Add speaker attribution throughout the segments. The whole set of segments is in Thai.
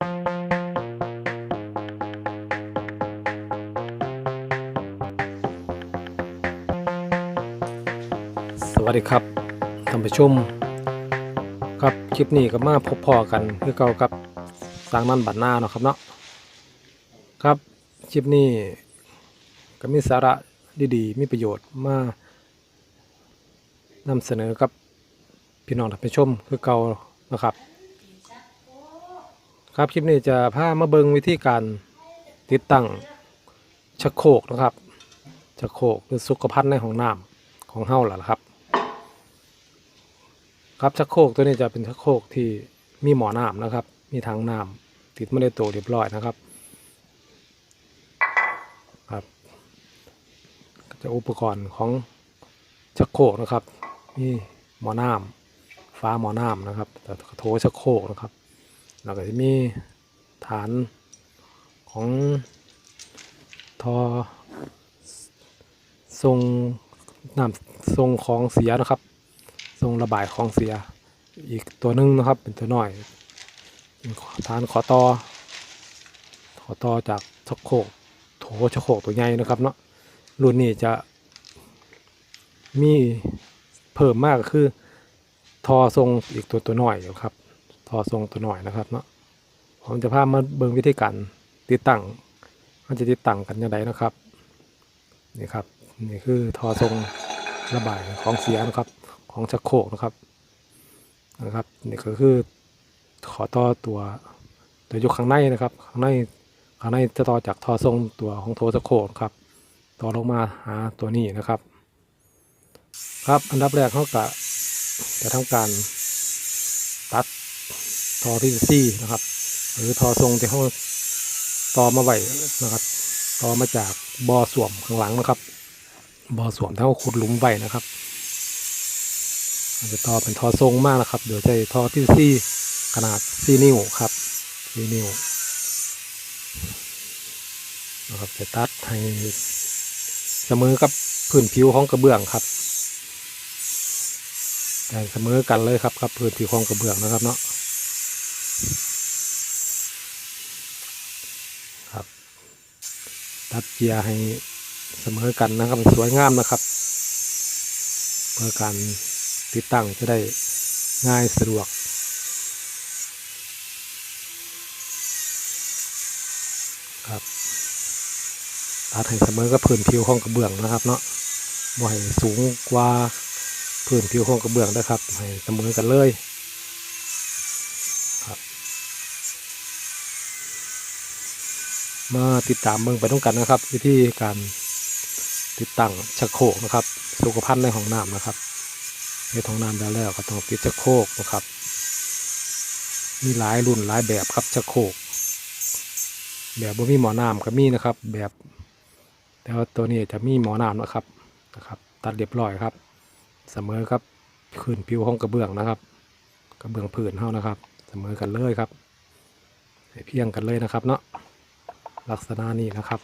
Speaker 1: สวัสดีครับท่านผู้ชม ครับคลิปนี้ก็มาพบพอกันคือเก่ากับสร้างมันบัดหน้าเนาะครับเนาะครับคลิปนี้ก็มีสาระดีๆ มีประโยชน์มานำเสนอกับพี่น้องท่านผู้ชมคือเก่านะครับ ครับคลิปนี้จะพามาเบิงวิธีการติดตั้งชักโครกนะครับชักโครกหรือสุขภัณฑ์ในห้องน้ำของเฮาล่ะครับ ครับชักโครกตัวนี้จะเป็นชักโครกที่มีหมอน้ำนะครับ มีทางน้ำติดมาในตัวเรียบร้อยนะครับครับจะอุปกรณ์ของชักโครกนะครับมีหมอน้ำฟ้าหมอน้ำนะครับแต่โถชักโครกนะครับ แล้วก็จะมีฐานของทอทรงน้ำทรงของเสียนะครับ ทรงระบายของเสีย อีกตัวหนึงนะครับเป็นตัวหน้อยฐานขอตอขอตอจากชักโครกโถชักโครกตัวใหญ่นะครับเนาะรุ่นนี้จะมีเพิ่มมากก็คือ ทอทรงอีกตัวตัวหน้อยครับ ทอทรงตัวหน้อยนะครับเนาะผมจะพามาเบิ่งวิธีการติดตั้งมันจะติดตั้งกันยังไงนะครับนี่ครับนี่คือทอทรงระบายของเสียนะครับของชักโครกนะครับนะครับนี่ก็คือขอต่อตัวตัวอยู่ข้างในนะครับข้างในข้างในจะต่อจากทอทรงตัวของโถชักโครกครับ ต่อลงมาหาตัวนี้นะครับ ครับอันดับแรกเขากะจะทำการ ทอที่ซี่นะครับ หรือทอทรงที่เขาต่อมาไว้นะครับต่อมาจากบอสวมข้างหลังนะครับ บอสวมที่เขาขุดหลุมไว้นะครับอาจจะต่อเป็นทอทรงมากนะครับ เดี๋ยวใช้ทอที่ซี่ขนาดซี่นิ้วครับซี่นิ้วนะครับจะตัดให้เสมอกับพื้นผิวของกระเบื้องครับแต่เสมอกันเลยครับครับพื้นผิวของกระเบื้องนะครับเนาะ ครับ ตัดเจียร์ให้เสมอกันนะครับสวยงามนะครับ เพื่อการติดตั้งจะได้ง่ายสะดวกครับตัดให้เสมอกับพื้นผิวของกระเบื้องนะครับ เนาะบ่ให้สูงกว่าพื้นผิวของกระเบื้องนะครับ ให้เสมอกันเลยครับ มาติดตามเมืองไปต้องกันนะครับ วิธีการติดตั้งชักโครกนะครับ สุขภัณฑ์ในห้องน้ำนะครับในท้องน้ำแล้วแล้วก็ต้องติดชักโครกนะครับ มีหลายรุ่นหลายแบบครับชักโครกแบบบ่มีหมอน้ำก็มีนะครับ แบบแต่ว่าตัวนี้จะมีหมอน้ำนะครับนะครับ ตัดเรียบร้อยครับ เสมอครับพื้นผิวของกระเบื้องนะครับ กระเบื้องผืนเท่านะครับ เสมอกันเลยครับเพียงกันเลยนะครับเนาะ ลักษณะนี้นะครับ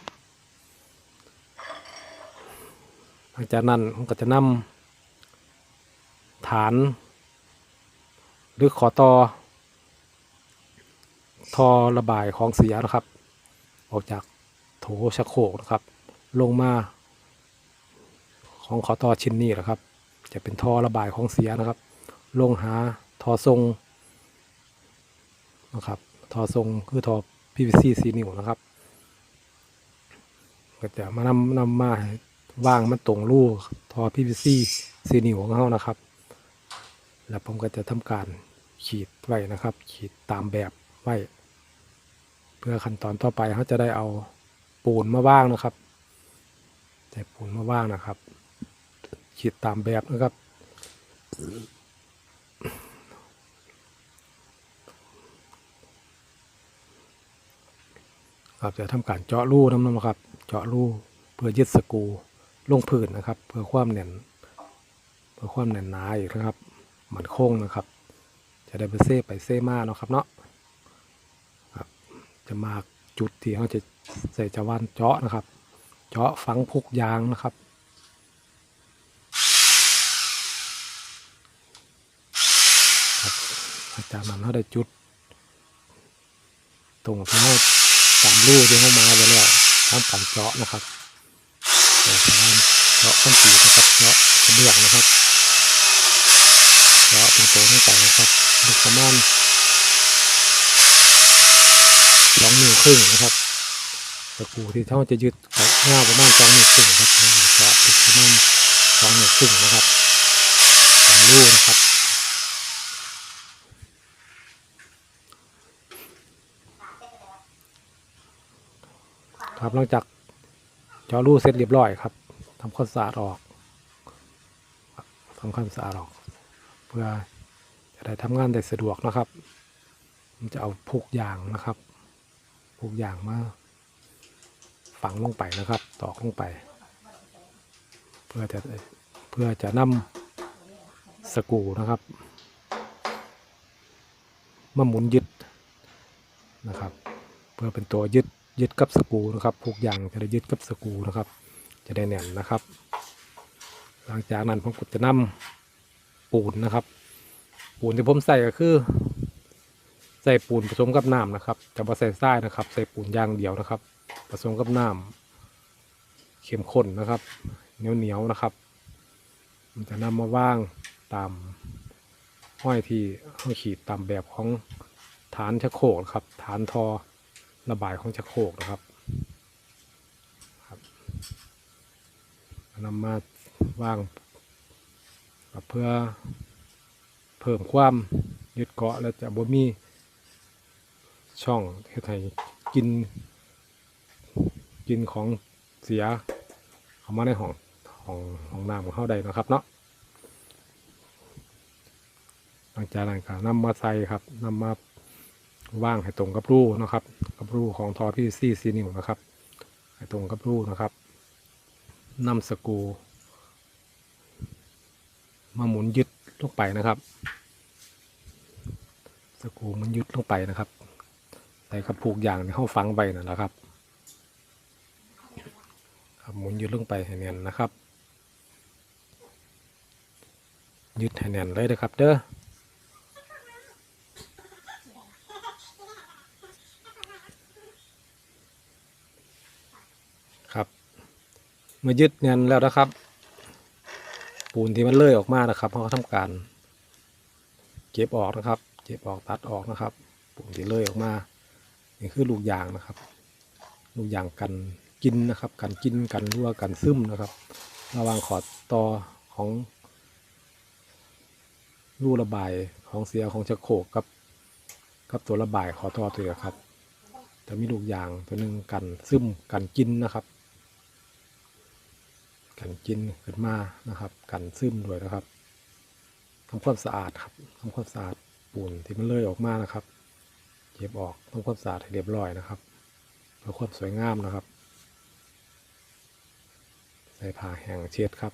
Speaker 1: หลังจากนั้นก็จะนำฐาน หรือขอต่อทอระบายของเสียนะครับ ออกจากโถชักโครกนะครับ ลงมาของขอต่อชิ้นนี้นะครับ จะเป็นท่อระบายของเสียนะครับ ลงหาท่อทรงนะครับ ท่อทรงคือท่อ PVC สีนิ้วนะครับ ก็จะมานำนำมาให้ว่างมันตรงรูท่อ PVC สีซีนิวของเขานะครับ แล้วผมก็จะทำการขีดไว้นะครับ ขีดตามแบบไว้ เพื่อขั้นตอนต่อไปเขาจะได้เอาปูนมาว่างนะครับใส่ปูนมาว่างนะครับ ขีดตามแบบนะครับครับจะทำการเจาะรูน้ำนะครับ เจาะรูเพื่อยึดสกูลงพื้นนะครับ เพื่อความแน่นเพื่อความแน่นหนาอีกนะครับเหมือนโค้งนะครับ จะได้ไปเซฟไปเซ่มาเนาะครับเนาะครับจะมาจุดที่เขาจะใส่จาวานเจาะนะครับ เจาะฝังพุกยางนะครับจากนั้นเขาได้จุด ตรงที่เราตามรูที่เขามาไว้แล้ว ทำการเจาะนะครับเจาะปราณเจาะขั้นตีนะครับเจาะกระเบื้องนะครับเจาะเป็นตัวตั้งแต่นะครับลึกประมาณสองนิ้วครึ่งนะครับตะปูที่เขาจะยึดกับเงาประมาณสองนิ้วครึ่งครับเจาะลึกประมาณสองนิ้วครึ่งนะครับสองรูนะครับ ครับหลังจากเจาะรูเสร็จเรียบร้อยครับทำความสะอาดออกทำความสะอาดออก เพื่อจะได้ทำงานได้สะดวกนะครับผมจะเอาพุกยางนะครับพุกยางมาฝังลงไปนะครับ ตอกลงไป เพื่อจะเพื่อจะนำสกูนะครับมาหมุนยึดนะครับ เพื่อเป็นตัวยึด ยึดกับสกูนะครับพวกยางจะได้ยึดกับสกูนะครับ จะได้แน่นนะครับ หลังจากนั้นผมก็จะนำปูนนะครับ ปูนที่ผมใส่ก็คือ ใส่ปูนผสมกับน้ำนะครับจะม่ใส่ทรายนะครับ ใส่ปูนยางเดียวนะครับ ผสมกับน้ำเข้มข้นนะครับเหนียวเหนียวๆนะครับผมจะนำมาว่างตามห้อยที่ห้อยขีดตามแบบของฐานชะโคกครับ ฐานทอ ระบายของชักโครกนะครับครับนำมาว่างเพื่อเพิ่มความยึดเกาะและจะบ่มีช่องเฮ็ดให้กิน กินของเสียเข้ามาในห้องห้องห้องน้ำของเขาได้นะครับเนาะหลังจากนั้นก็นำมาใส่ครับนำมา ว่างให้ตรงกับรูนะครับ กับรูของทอพี่ซี่ซีนิวนะครับให้ตรงกับรูนะครับนำสกูมาหมุนยึดลงไปนะครับ สกูมันยึดลงไปนะครับใส่กระผูกอย่างในห้องฟังไปนั่นแหละครับครับหมุนยึดลงไปให้แน่นนะครับ ยึดให้แน่นเลยนะครับ เด้อ ครับเมื่อยึดแน่นแล้วนะครับ ปูนที่มันเลื่อยออกมานะครับเขาก็ทำการ เก็บออกนะครับ เก็บออกตัดออกนะครับ ปูนที่เลื่อยออกมานี่คือลูกยางนะครับ ลูกยางกันกินนะครับ กันกินกันรั่วกันซึมนะครับ ระว่างขอดต่อของรูระบายของเสียของชักโคกกับกับตัวระบายขอต่อตัวเดียวครับจะมีลูกยางตัวหนึ่งกันซึมกันกินนะครับ กันกินขึ้นมานะครับ กันซึมด้วยนะครับทำความสะอาดครับทำความสะอาดปูนที่มันเลื่อยออกมานะครับเก็บออกทำความสะอาดให้เรียบร้อยนะครับเพื่อความสวยงามนะครับ ใส่ผ้าแห้งเช็ดครับ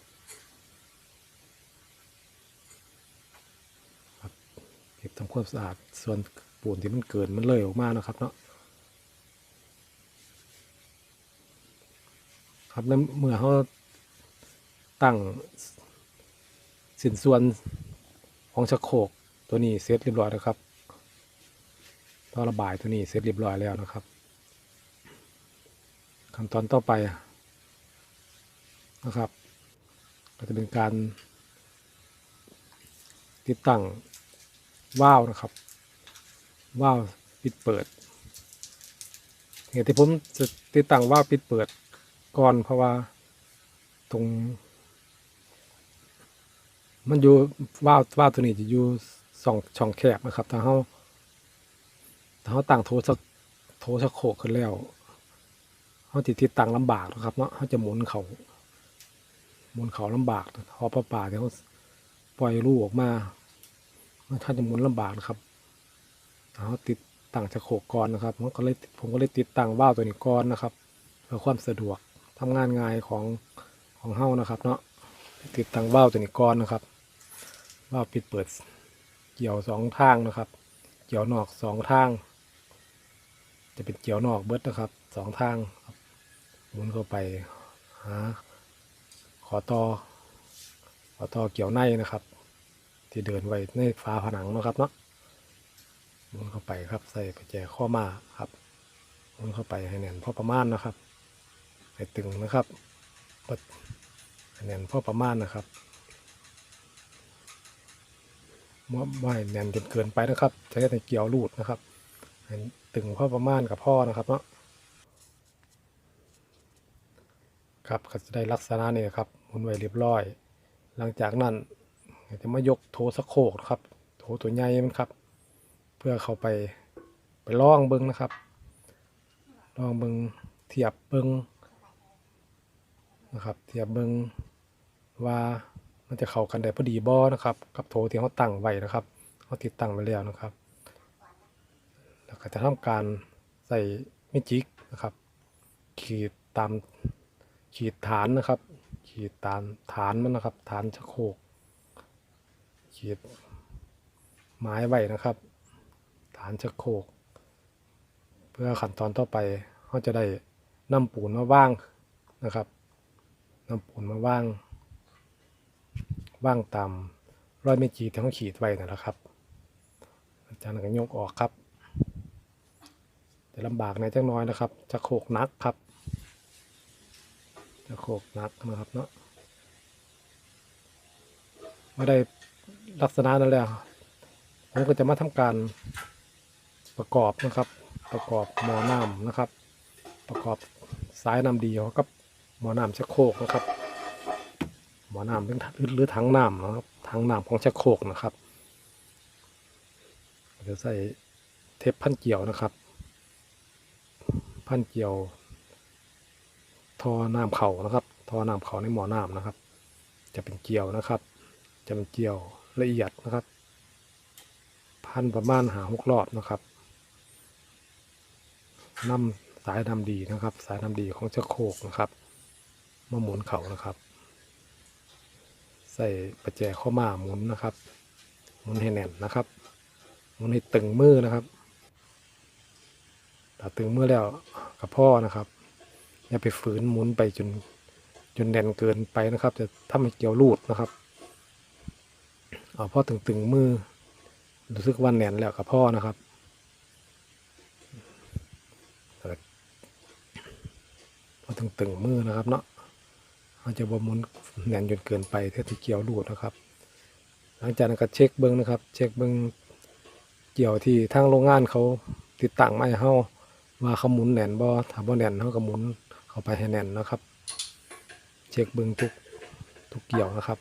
Speaker 1: ครับเก็บทำความสะอาดส่วนปูนที่มันเกินมันเลยออกมานะครับเนาะครับแล้วเมื่อเขา ตั้งสินส่วนของชักโครกตัวนี้เสร็จเรียบร้อยแล้วครับท่อระบายตัวนี้เสร็จเรียบร้อยแล้วนะครับขั้นตอนต่อไปนะครับ ก็จะเป็นการติดตั้งว่าวนะครับว่าวปิดเปิดเหตุที่ผมจะติดตั้งว่าวปิดเปิดก่อนเพราะว่าตรง มันอยู่ว่าวว่าวตัวนี้จะอยู่สองช่องแคบนะครับถ้าเขาถ้าเขาตั้งโทสักโทสักโคกขึ้นแล้วเขาติดติดตั้งลำบากนะครับเนาะเขาจะหมุนเขาหมุนเขาลำบากพอประป่าเขาปล่อยลูกออกมาถ้าจะหมุนลำบากนะครับเขาติดตั้งจะโคกก่อนนะครับผมก็เลยผมก็เลยติดตั้งว่าวตัวนี้ก่อนนะครับเพื่อความสะดวกทำงานง่ายของของเฮานะครับ เนาะติดตั้งว่าวตัวนี้ก่อนนะครับ ว่าปิดเปิด เกี่ยวสองทางนะครับ เกี่ยวนอกสองทาง จะเป็นเกี่ยวนอกเบิดนะครับสองทางหมุนเข้าไปหาขอต่อขอต่อเกี่ยวในนะครับ ที่เดินไว้ในฝาผนังนะครับเนาะหมุนเข้าไปครับใส่ประแจข้อมาครับหมุนเข้าไปให้แน่นพอประมาณนะครับให้ตึงนะครับปิดให้แน่นพอประมาณนะครับ ไม่ไม่แน่นจนเกินไปนะครับ ใช้แต่เกี่ยวรูดนะครับตึงพ่อประมาณกับพ่อนะครับเนาะครับก็จะได้ลักษณะนี้ครับหมุนไว้เรียบร้อย หลังจากนั้นจะมายกโถสะโคกครับ โถตัวใหญ่มันครับ เพื่อเข้าไปไปล่องเบิ้งนะครับล่องเบิงเทียบเบิงนะครับ เทียบเบิงว่า มันจะเข้ากันได้พอดีบ่นะครับ กับโถที่เขาตั้งไว้นะครับเขาติดตั้งไว้แล้วนะครับ แล้วก็จะทำการใส่เมจิกนะครับ ขีดตามขีดฐานนะครับ ขีดตามฐานมันนะครับ ฐานชะโคก ขีดไม้ไว้นะครับ ฐานชะโคก เพื่อขั้นตอนต่อไปเขาจะได้นำปูนมาว่างนะครับนำปูนมาว่าง ว่างตามร้อยเมจีที่เขาขีดไว้นั่นแหละครับ อาจารย์ก็ยกออกครับจะลำบากในจักหน้อยนะครับ จะโขกนักครับ จะโขกนักนะครับเนาะมาได้ลักษณะนั้นแล้วผมก็จะมาทำการประกอบนะครับ ประกอบหมอน้ำนะครับ ประกอบสายน้ำดีกับหมอน้ำชักโครกนะครับ หมอน้ำหรือหรือถังน้ำนะครับถังน้ำของชักโครกนะครับเดี๋ยวใส่เทปพันเกี่ยวนะครับ พันเกี่ยวท่อน้ำเข่านะครับท่อน้ำเข่าในหมอน้ำนะครับ จะเป็นเกี่ยวนะครับ จะเป็นเกี่ยวละเอียดนะครับ พันประมาณหาหกรอบนะครับนำสายดำดีนะครับ สายดำดีของเจ้าโคกนะครับมาหมุนเขานะครับ ใส่ประแจข้อมาหมุนนะครับหมุนให้แน่นนะครับหมุนให้ตึงมือนะครับถ้าตึงมือแล้วกับพ่อนะครับอย่าไปฝืนหมุนไปจนจนแน่นเกินไปนะครับ จะทำให้เกี่ยวรูดนะครับเอาพ่อตึงตึงมือรู้สึกว่าแน่นแล้วกับพ่อนะครับพอตึงตึงมือนะครับเนาะ เราจะบ่หมุนแน่นจนเกินไปเท่าที่เกี่ยวรูดนะครับ หลังจากนั้นก็เช็คเบิ้งนะครับ เช็คเบิ้งเกี่ยวที่ทางโรงงานเขาติดตั้งไม้เฮาว่าเขาหมุนแน่นบ่ถ้าบ่แน่นเฮาก็หมุนเข้าไปให้แน่นนะครับ เช็คเบิ้งทุกทุกเกี่ยวนะครับ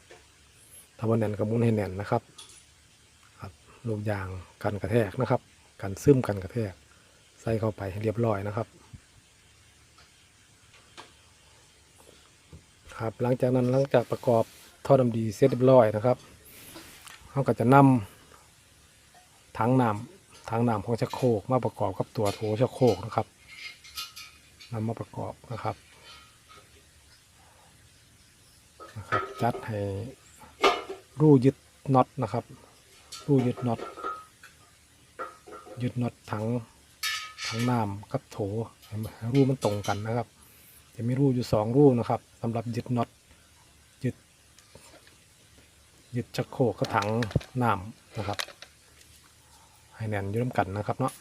Speaker 1: ถ้าบ่แน่นก็หมุนให้แน่นนะครับครับลูกยางกันกระแทกนะครับ กันซึมกันกระแทก ใส่เข้าไปให้เรียบร้อยนะครับ ครับ หลังจากนั้นหลังจากประกอบท่อดำดีเสร็จเรียบร้อยนะครับเขาก็จะนำถังน้ำถังน้ำของชักโครกมาประกอบกับตัวโถชักโครกนะครับนำมาประกอบนะครับนะครับจัดให้รูยึดน็อตนะครับรูยึดน็อตยึดน็อตถังถังน้ำกับโถให้มันรูมันตรงกันนะครับ จะมีรูอยู่สองรูนะครับสำหรับยึดน็อตยึดยึดชักโครกกระถังน้ำนะครับ ให้แน่นอยืมกันนะครับเนาะ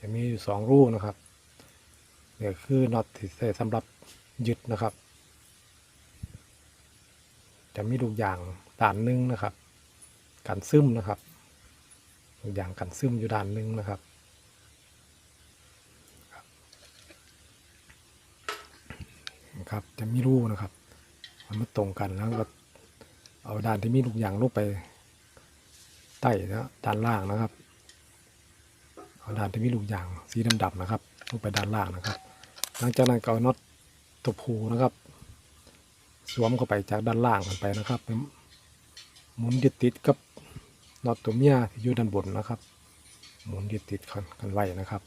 Speaker 1: จะมีอยู่สองรูนะครับเนี่ยคือน็อตที่ใส่สำหรับยึดนะครับ จะมีลูกยางด้านหนึงนะครับ กันซึมนะครับลูกยางกันซึมอยู่ด้านหนึงนะครับ นะครับ จะมีรูนะครับมันไม่ตรงกันแล้วก็เอาด้านที่มีลูกยางลงไปใต้นะด้านล่างนะครับเอาด้านที่มีลูกยางสีดำๆนะครับลงไปด้านล่างนะครับ หลังจากนั้นก็เอาน็อตตัวผูนะครับ สวมเข้าไปจากด้านล่างกันไปนะครับหมุนยึดติดกับน็อตตัวเมียที่อยู่ด้านบนนะครับ หมุนยึดติดกันไว้นะครับ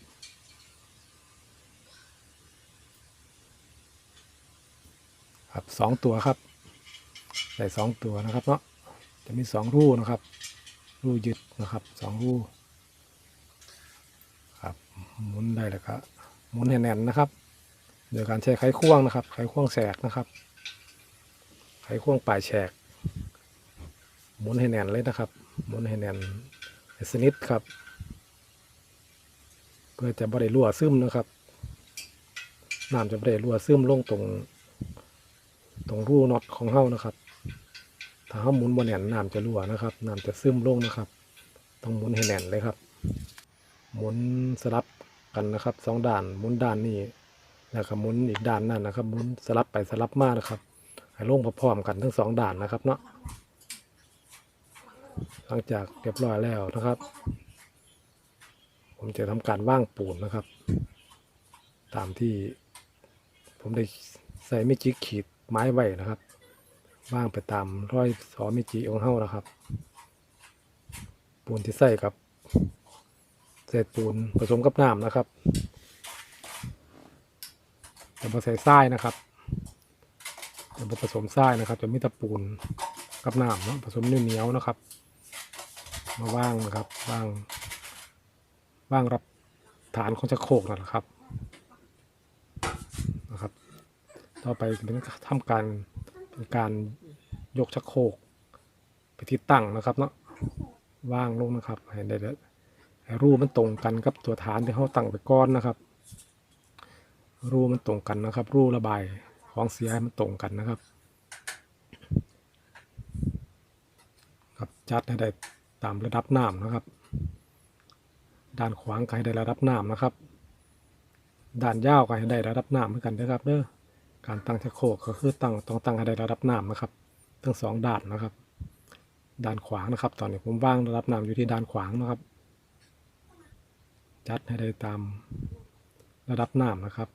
Speaker 1: ครับสองตัวครับใส่สองตัวนะครับเนาะจะมีสองรูนะครับ รูยึดนะครับสองรูครับหมุนได้แล้วครับหมุนให้แน่นนะครับโดยการใช้ไขควงนะครับ ไขควงแสกนะครับ ไขควงปลายแฉก หมุนให้แน่นเลยนะครับ หมุนให้แน่นสนิทครับ เพื่อจะบ่ได้รั่วซึมนะครับน้ำจะไม่ได้รั่วซึมลงตรง ตรงรูน็อตของเฮานะครับ ถ้าเฮาหมุนบ่แน่นน้ำจะรั่วนะครับน้ำจะซึมลงนะครับ ต้องหมุนให้แน่นเลยครับ หมุนสลับกันนะครับสองด้านหมุนด้านนี้แล้วก็หมุนอีกด้านนั่นนะครับหมุนสลับไปสลับมานะครับให้ลงพร้อมๆกันทั้งสองด้านนะครับเนาะหลังจากเรียบร้อยแล้วนะครับ ผมจะทำการว่างปูนนะครับ ตามที่ผมได้ใส่ไมิจิกขีด ไม้ไว้นะครับว่างไปตามร้อยสอมิจิของเฮานะครับปูนที่ใส่กับเศษปูนผสมกับน้ำนะครับจะมาใส่ทรายนะครับจะมาผสมทรายนะครับ จะมีแตะปูนกับน้ำเนาะผสมเหนียวนะครับ มาว่างนะครับว่างว่างรับฐานของจะโคกนั่นแหละครับนะครับ ต่อไปเป็นทำการเป็นการยกชักโครกไปที่ตั้งนะครับเนาะว่างลงนะครับให้ได้แล้วรูมันตรงกันกับตัวฐานที่เขาตั้งไปก้อนนะครับ รูมันตรงกันนะครับ รูระบายของเสียให้มันตรงกันนะครับครับจัดให้ได้ตามระดับน้ำนะครับ ด้านขวางก็ให้ได้ระดับน้ำนะครับ ด้านยาวก็ให้ได้ระดับน้ำเหมือนกันนะครับเด้อ การตั้งชักโครกก็คือตั้งต้องตั้งให้ได้ระดับน้ำนะครับ ทั้งสองด้านนะครับ ด้านขวางนะครับ ตอนนี้ผมว่างระดับน้ำอยู่ที่ด้านขวางนะครับ จัดให้ได้ตามระดับน้ำนะครับ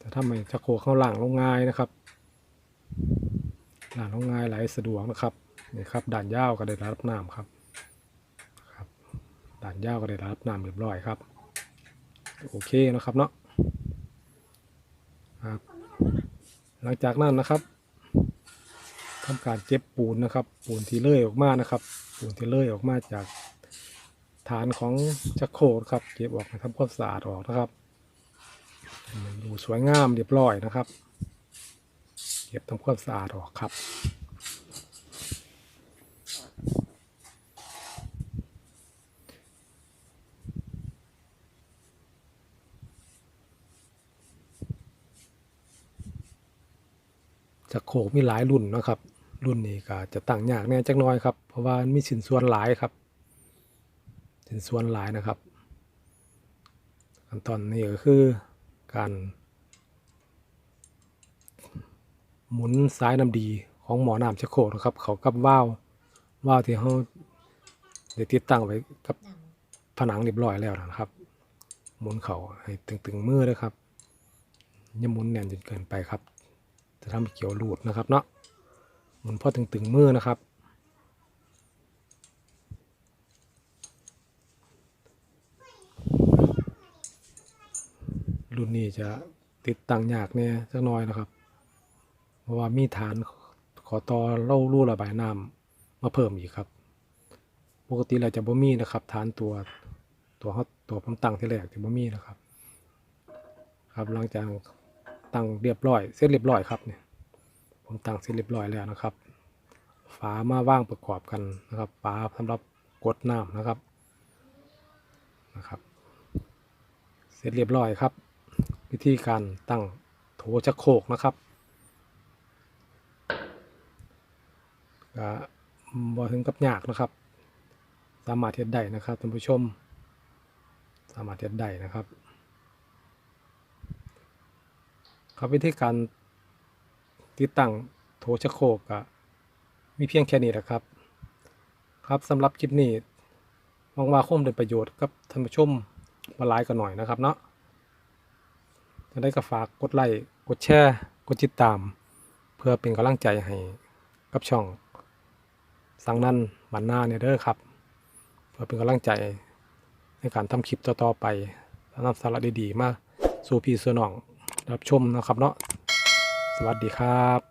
Speaker 1: จะทำให้ชักโครกเข้าหลังลงง่ายนะครับหลังลงง่ายไหลสะดวกนะครับนี่ครับด่านยาวก็ได้ระดับน้ำครับครับด่านยาวก็ได้ระดับน้ำเรียบร้อยครับ โอเคนะครับเนาะ ครับ หลังจากนั้นนะครับทำการเจ็บปูนนะครับ ปูนที่เลื่อยออกมานะครับ ปูนที่เลื่อยออกมาจากฐานของจักรโครกครับเก็บออกทำความสะอาดออกนะครับมันดูสวยงามเรียบร้อยนะครับ เก็บทำความสะอาดออกครับ จักโครกมีหลายรุ่นนะครับ รุ่นนี้ก็จะตั้งยากแน่จักน้อยครับ เพราะว่ามีสินส่วนหลายครับสินส่วนหลายนะครับขั้นตอนนี้ก็คือการหมุนสายน้ำดีของหมอน้ำชักโครกนะครับ เขากับว่าวว่าวที่เขาได้ติดตั้งไว้กับผนังเรียบร้อยแล้วนะครับ หมุนเขาให้ตึงๆมือเลยครับอย่าหมุนแน่นจนเกินไปครับ จะทำให้เกี่ยวรูดนะครับเนาะหมุนพอตึงๆมือนะครับ รุ่นนี้จะติดตั้งยากเนี่ยสักหน้อยนะครับ เพราะว่ามีฐานขอต่อเล่ารูระบายน้ำมาเพิ่มอีกครับ ปกติเราจะบ่มีนะครับ ฐานตัวตัวเขาตัวผมตั้งที่แรกจะบ่มีนะครับ ครับหลังจาก ตั้งเรียบร้อย เสร็จเรียบร้อยครับเนี่ยผมตั้งเสร็จเรียบร้อยแล้วนะครับ ฝามาว่างประกอบกันนะครับ ฝาสำหรับกดน้ำนะครับนะครับ เสร็จเรียบร้อยครับ วิธีการตั้งโถชักโครกนะครับก็บ่ถึงกับยากนะครับ สามารถเฮ็ดได้นะครับท่านผู้ชม สามารถเฮ็ดได้นะครับ ครับวิธีการติดตั้งโถชักโครกก็มีเพียงแค่นี้แหละครับ ครับสำหรับคลิปนี้หวังว่าคงเป็นประโยชน์กับท่านผู้ชมมาหลายกันหน่อยนะครับเนาะจะได้ก็ฝากกดไลค์กดแชร์กดติดตาม เพื่อเป็นกำลังใจให้กับช่องสังนันบันหน้าเนี่ยเด้อครับ เพื่อเป็นกำลังใจในการทำคลิปต่อๆไปนำสาระดีๆมาสู่พี่สู่น้อง รับชมนะครับเนาะสวัสดีครับ